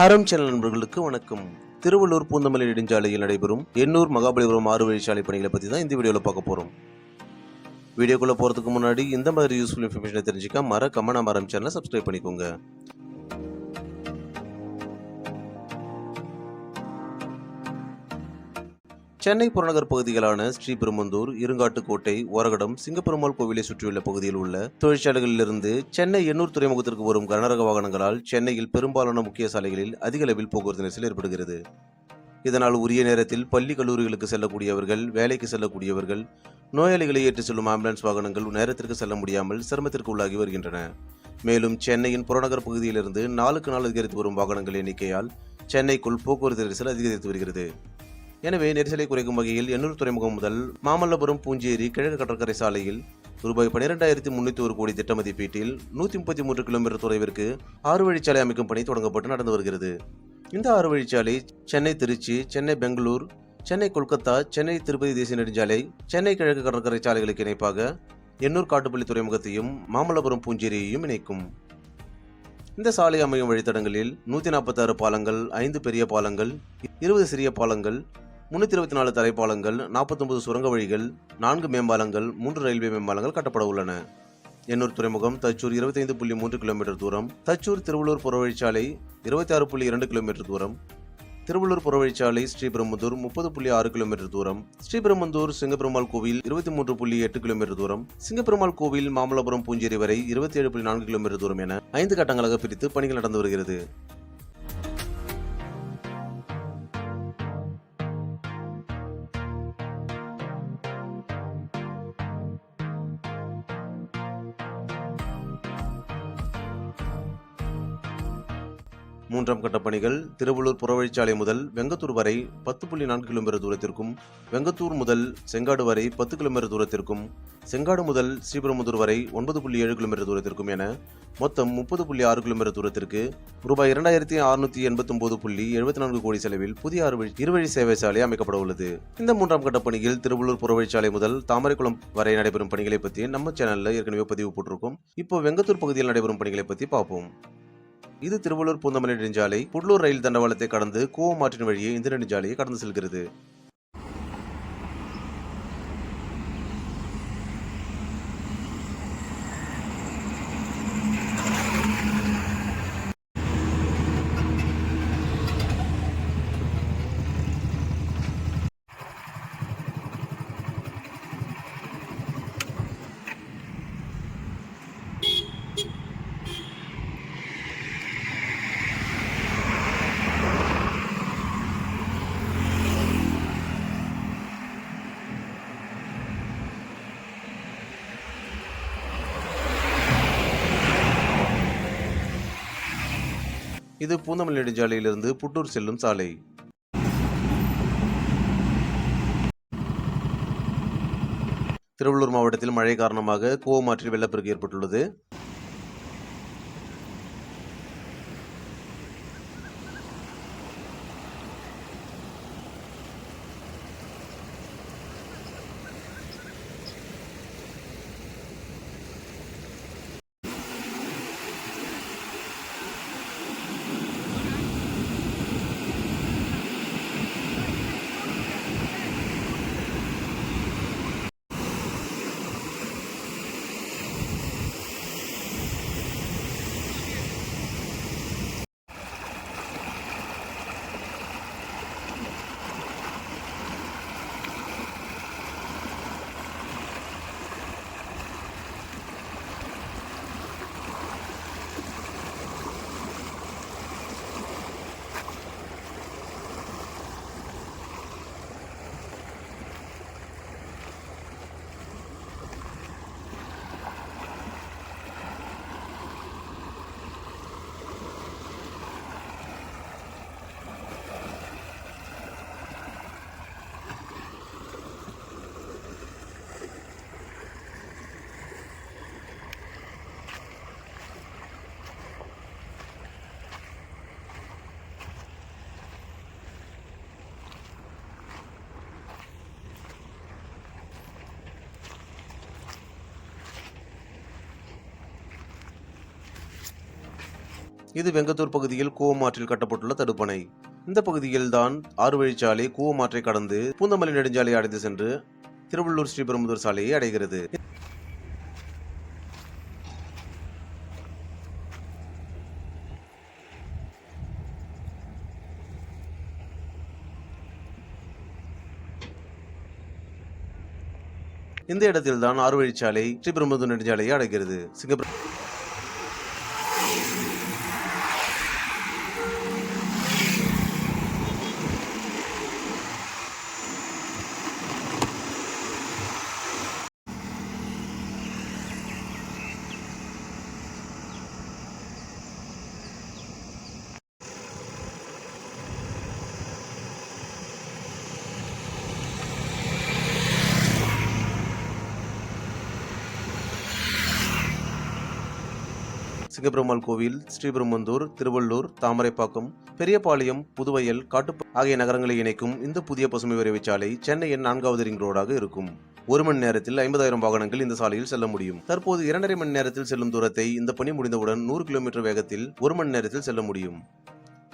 Haram channel நண்பர்களுக்கு வணக்கம். திருவள்ளூர் பூந்தமல்லி நெடுஞ்சாலையில் நடைபெறும் எண்ணூர் மகாபலிபுரம் ஆறு வழிச்சாலை பணிகளை பற்றி தான் இந்த வீடியோவில் பார்க்க போகிறோம் வீடியோக்குள்ளே போகிறதுக்கு முன்னாடி இந்த மாதிரி யூஸ்ஃபுல் இன்ஃபர்மேஷனை தெரிஞ்சுக்க மறக்காம நம்ம ஹரம் சேனலை சப்ஸ்கிரைப் பண்ணிக்கோங்க. சென்னை புறநகர் பகுதிகளான ஸ்ரீபெரும்பந்தூர் இருங்காட்டுக்கோட்டை ஓரகடம் சிங்கப்பெருமாள் கோவிலை சுற்றியுள்ள பகுதியில் உள்ள தொழிற்சாலைகளிலிருந்து சென்னை எண்ணூர் துறைமுகத்திற்கு வரும் கனரக வாகனங்களால் சென்னையில் பெரும்பாலான முக்கிய சாலைகளில் அதிக அளவில் போக்குவரத்து நெரிசல் ஏற்படுகிறது. இதனால் உரிய நேரத்தில் பள்ளி கல்லூரிகளுக்கு செல்லக்கூடியவர்கள் வேலைக்கு செல்லக்கூடியவர்கள் நோயாளிகளை ஏற்றி செல்லும் ஆம்புலன்ஸ் வாகனங்கள் நேரத்திற்கு செல்ல முடியாமல் சிரமத்திற்கு உள்ளாகி வருகின்றன. மேலும் சென்னையின் புறநகர் பகுதியிலிருந்து நாளுக்கு நாள் அதிகரித்து வரும் வாகனங்கள் எண்ணிக்கையால் சென்னைக்குள் போக்குவரத்து நெரிசல் அதிகரித்து வருகிறது. எனவே நெரிசலை குறைக்கும் வகையில் எண்ணூர் துறைமுகம் முதல் மாமல்லபுரம் பூஞ்சேரி கிழக்கு கடற்கரை சாலையில் ரூபாய் பன்னிரெண்டாயிரத்தி முன்னூற்றி ஒரு கோடி திட்ட மதிப்பீட்டில் நூற்றி முப்பத்தி மூன்று கிலோமீட்டர் தொலைவிற்கு ஆறு வழிச்சாலை அமைக்கும் பணி தொடங்கப்பட்டு நடந்து வருகிறது. இந்த ஆறு வழிச்சாலை சென்னை திருச்சி சென்னை பெங்களூர் சென்னை கொல்கத்தா சென்னை திருப்பதி தேசிய நெடுஞ்சாலை சென்னை கிழக்கு கடற்கரை சாலைகளுக்கு இணைப்பாக எண்ணூர் காட்டுப்பள்ளி துறைமுகத்தையும் மாமல்லபுரம் பூஞ்சேரியையும் இணைக்கும். இந்த சாலை அமையும் வழித்தடங்களில் நூற்றி நாற்பத்தாறு பாலங்கள் ஐந்து பெரிய பாலங்கள் இருபது சிறிய பாலங்கள் முன்னூற்றி இருபத்தி நாலு தரைப்பாலங்கள் நாற்பத்தொன்பது சுரங்க வழிகள் நான்கு மேம்பாலங்கள் மூன்று ரயில்வே மேம்பாலங்கள் கட்டப்பட உள்ளன. எண்ணூர் துறைமுகம் தச்சூர் இருபத்தைந்து புள்ளி மூன்று கிலோமீட்டர் தூரம் தச்சூர் திருவள்ளூர் புறவழிச்சாலை இருபத்தி ஆறு புள்ளி இரண்டு கிலோமீட்டர் தூரம் திருவள்ளூர் புறவழிச்சாலை ஸ்ரீபெரும்புதூர் முப்பது புள்ளி ஆறு கிலோமீட்டர் தூரம் ஸ்ரீபெரும்புதூர் சிங்கப்பெருமாள் கோவில் இருபத்தி மூன்று புள்ளி எட்டு கிலோமீட்டர் தூரம் சிங்கப்பெருமாள் கோவில் மாமல்லபுரம் பூஞ்சேரி வரை இருபத்தி ஏழு புள்ளி நான்கு கிலோமீட்டர் தூரம் என ஐந்து கட்டங்களாக பிரித்து பணிகள் நடந்து வருகிறது. மூன்றாம் கட்ட பணிகள் திருவள்ளூர் புறவழிச்சாலை முதல் வெங்கத்தூர் வரை பத்து புள்ளி நான்கு கிலோமீட்டர் தூரத்திற்கும் வெங்கத்தூர் முதல் செங்காடு வரை பத்து கிலோமீட்டர் தூரத்திற்கும் செங்காடு முதல் ஸ்ரீபெரும்புதூர் வரை ஒன்பது புள்ளி ஏழு கிலோமீட்டர் தூரத்திற்கும் என மொத்தம் முப்பது புள்ளி ஆறு கிலோமீட்டர் தூரத்திற்கு ரூபாய் இரண்டாயிரத்தி அறுநூத்தி எண்பத்தி ஒன்பது புள்ளி எழுபத்தி நான்கு கோடி செலவில் புதிய அறுவழி இருவழி சேவை சாலை அமைக்கப்பட உள்ளது. இந்த மூன்றாம் கட்ட பணியில் திருவள்ளூர் புறவழிச்சாலை முதல் தாமரைக்குளம் வரை நடைபெறும் பணிகளை பற்றி நம்ம சேனல்ல ஏற்கனவே பதிவு போட்டிருக்கோம். இப்போ வெங்கத்தூர் பகுதியில் நடைபெறும் பணிகளை பற்றி பார்ப்போம். இது திருவள்ளூர் பூந்தமல்லி நெடுஞ்சாலை புட்லூர் ரயில் தண்டவாளத்தை கடந்து கோவமாற்றின் வழியே இந்த நெடுஞ்சாலையை கடந்து செல்கிறது. இது பூந்தமல்லி நெடுஞ்சாலையிலிருந்து புட்டூர் செல்லும் சாலை. திருவள்ளூர் மாவட்டத்தில் மழை காரணமாக கோவம் ஆற்றில் வெள்ளப்பெருக்கு ஏற்பட்டுள்ளது. இது வெங்கத்தூர் பகுதியில் கூவம் ஆற்றில் கட்டப்பட்டுள்ள தடுப்பணை. இந்த பகுதியில் தான் ஆறு வழிச்சாலை கடந்து பூந்தமல்லி நெடுஞ்சாலை அடைந்து சென்று திருவள்ளூர் ஸ்ரீபெரும்புதூர் சாலையை அடைகிறது. இந்த இடத்தில்தான் ஆறுவழிச்சாலை ஸ்ரீபெரும்புதூர் நெடுஞ்சாலையை அடைகிறது. சிங்கப்பூர் சிங்கப்பெருமாள் கோவில் ஸ்ரீபெரும்பந்தூர் திருவள்ளூர் தாமரைப்பாக்கம் பெரியபாளையம் புதுவையல் காட்டு ஆகிய நகரங்களை இணைக்கும் இந்த புதிய பசுமை விரைவு சாலை சென்னையின் நான்காவது ரிங் ரோடாக இருக்கும். ஒரு மணி நேரத்தில் ஐம்பதாயிரம் வாகனங்கள் இந்த சாலையில் செல்ல முடியும். தற்போது இரண்டரை மணி நேரத்தில் செல்லும் தூரத்தை இந்த பணி முடிந்தவுடன் நூறு கிலோமீட்டர் வேகத்தில் ஒரு மணி நேரத்தில் செல்ல முடியும்.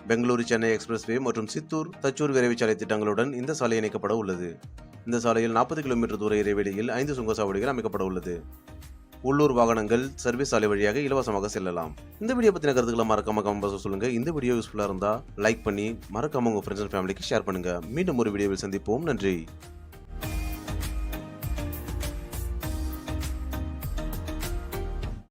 பெங்களூரு சென்னை எக்ஸ்பிரஸ்வே மற்றும் சித்தூர் தச்சூர் விரைவு சாலை திட்டங்களுடன் இந்த சாலை இணைக்கப்பட உள்ளது. இந்த சாலையில் நாற்பது கிலோமீட்டர் தூர இடைவெளியில் ஐந்து சுங்கசாவடிகள் அமைக்கப்பட உள்ளது. உள்ளூர் வாகனங்கள் சர்வீஸ் சாலை வழியாக இலவசமாக செல்லலாம். இந்த வீடியோ பற்றின கருத்துக்களை மறக்காம கமெண்ட் சொல்லுங்க. இந்த வீடியோ யூஸ்ஃபுல்லாக இருந்தால் லைக் பண்ணி மறக்காம உங்கள் ஃப்ரெண்ட்ஸ் அண்ட் ஃபேமிலிக்கு ஷேர் பண்ணுங்க. மீண்டும் ஒரு வீடியோவில் சந்திப்போம். நன்றி.